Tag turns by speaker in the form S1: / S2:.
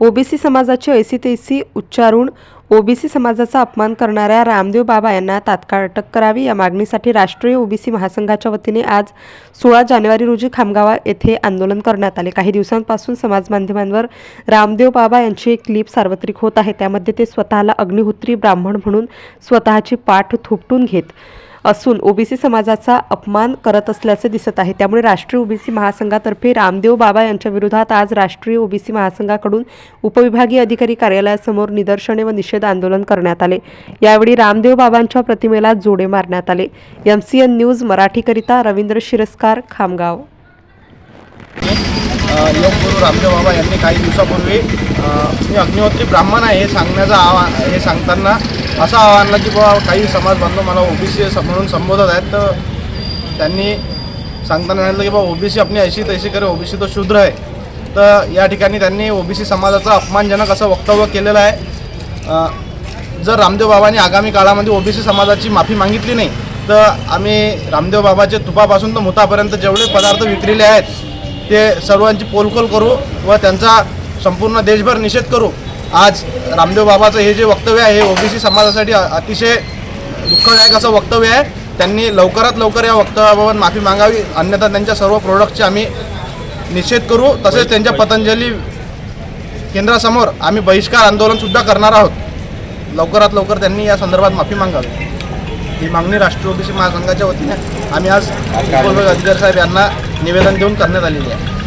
S1: OBC समाजाची ऐसी तैसी उच्चारून OBC समाजाचा अपमान करणाऱ्या रामदेव बाबा यांना तात्काळ अटक करावी. या मागणीसाठी राष्ट्रीय ओबीसी महासंघाच्या वतीने आज सोळा जानेवारी रोजी खामगावा येथे आंदोलन करण्यात आले. काही दिवसांपासून समाज माध्यमांवर रामदेव बाबा यांची एक क्लिप सार्वत्रिक होत आहे. त्यामध्ये ते स्वतःला अग्निहोत्री ब्राह्मण म्हणून स्वतःची पाठ थोपटून घेत असून ओबीसी समाजाचा अपमान करत असल्याचे दिसत आहे. त्यामुळे राष्ट्रीय ओबीसी महासंघातर्फे रामदेव बाबा यांच्या विरोधात आज राष्ट्रीय ओबीसी महासंघाकडून उपविभागीय अधिकारी कार्यालयासमोर निदर्शने व निषेध आंदोलन करण्यात आले. यावेळी रामदेव बाबांच्या प्रतिमेला जोडे मारण्यात आले. एम सी एन न्यूज मराठीकरिता रवींद्र शिरस्कार खामगाव.
S2: योगगुरु रामदेव बाबा यांनी काही दिवसापूर्वी मी अग्निहोत्री ब्राह्मण आहे हे सांगण्याचं आवा हे सांगताना असं आव्हानलं की बाबा काही समाज बांधव मला ओबीसी म्हणून संबोधत आहेत तर त्यांनी सांगताना सांगितलं की बाबा ओबीसी आपली ऐशी तैशी करे ओबीसी तो शूद्र आहे. तर या ठिकाणी त्यांनी ओबीसी समाजाचं अपमानजनक असं वक्तव्य केलेलं आहे. जर रामदेव बाबांनी आगामी काळामध्ये ओबीसी समाजाची माफी मागितली नाही तर आम्ही रामदेव बाबाचे तुपापासून तर मुतापर्यंत जेवढे पदार्थ विक्रीले आहेत ते सर्वांची पोलखोल करू व त्यांचा संपूर्ण देशभर निषेध करू. आज रामदेव बाबाचं हे जे वक्तव्य आहे हे ओबीसी समाजासाठी अतिशय दुःखदायक असं वक्तव्य आहे. त्यांनी लवकरात लवकर या वक्तव्याबाबत माफी मागावी. अन्यथा त्यांच्या सर्व प्रोडक्टचे आम्ही निषेध करू. तसेच त्यांच्या पतंजली केंद्रासमोर आम्ही बहिष्कार आंदोलनसुद्धा करणार आहोत. लवकरात लवकर त्यांनी या संदर्भात माफी मागावी. ही मागणी राष्ट्रीय ओबीसी महासंघाच्या वतीने आम्ही आज अधिकारी साहेब यांना निवेदन देऊन करण्यात आलेली आहे.